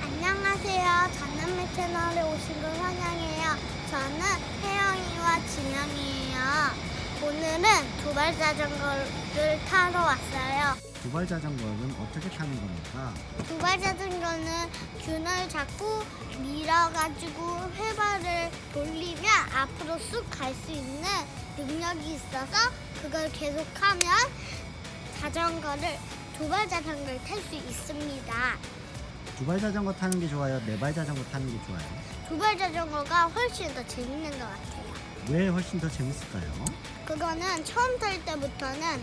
안녕하세요. 전남매 채널에 오신 걸 환영해요. 저는 혜영이와 진영이에요. 오늘은 두발 자전거를 타러 왔어요. 두발 자전거는 어떻게 타는 겁니까? 두발 자전거는 균을 잡고 밀어가지고 회발을 돌리면 앞으로 쑥 갈 수 있는 능력이 있어서 그걸 계속하면 자전거를 두발 자전거를 탈 수 있습니다. 두발 자전거 타는 게 좋아요? 네 발 자전거 타는 게 좋아요? 두발 자전거가 훨씬 더 재밌는 것 같아요. 왜 훨씬 더 재밌을까요? 그거는 처음 탈 때부터는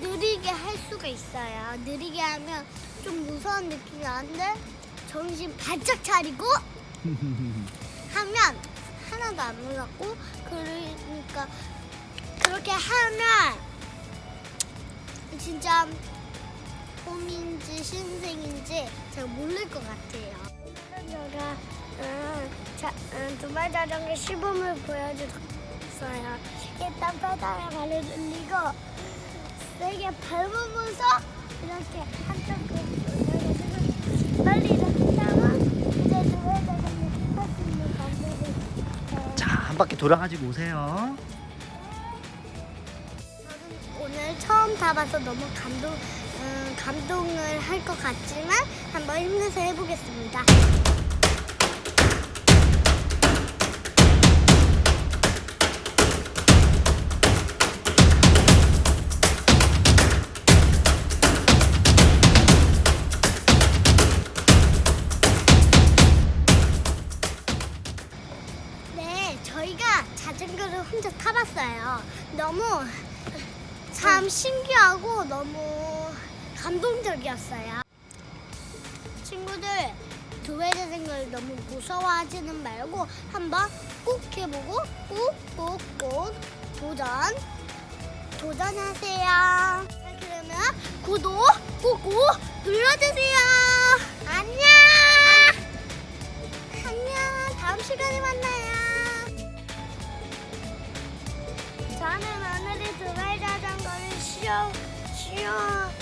느리게 할 수가 있어요. 느리게 하면 좀 무서운 느낌이 나는데 정신 바짝 차리고 하면 하나도 안 무섭고 그러니까 그렇게 하면 진짜 홈인지 신생인지 잘 모를 것 같아요. 제가 음, 자, 음, 두발 자전거 시범을 보여줬어요. 일단 페달에 발을 늘리고 세게 밟으면서 이렇게 한쪽으로 올려가지고 빨리 이렇게 하면 이제 두발 자전거 탈수 있는 방법을 어, 자, 한 바퀴 돌아가지고 오세요. 처음 타봐서 너무 감동, 음, 감동을 할 것 같지만 한번 힘내서 해보겠습니다. 네, 자전거를 혼자 타봤어요. 너무 참 신기하고 너무 감동적이었어요. 친구들 두배 자전거를 너무 무서워하지는 말고 한번 꼭 해보고 꼭꼭꼭 도전 도전하세요. 자, 그러면 구독 꾹꾹 눌러주세요. 안녕. 안녕. 다음 시간에 만나요. 저는 오늘의 자 전거를 시험, 시험,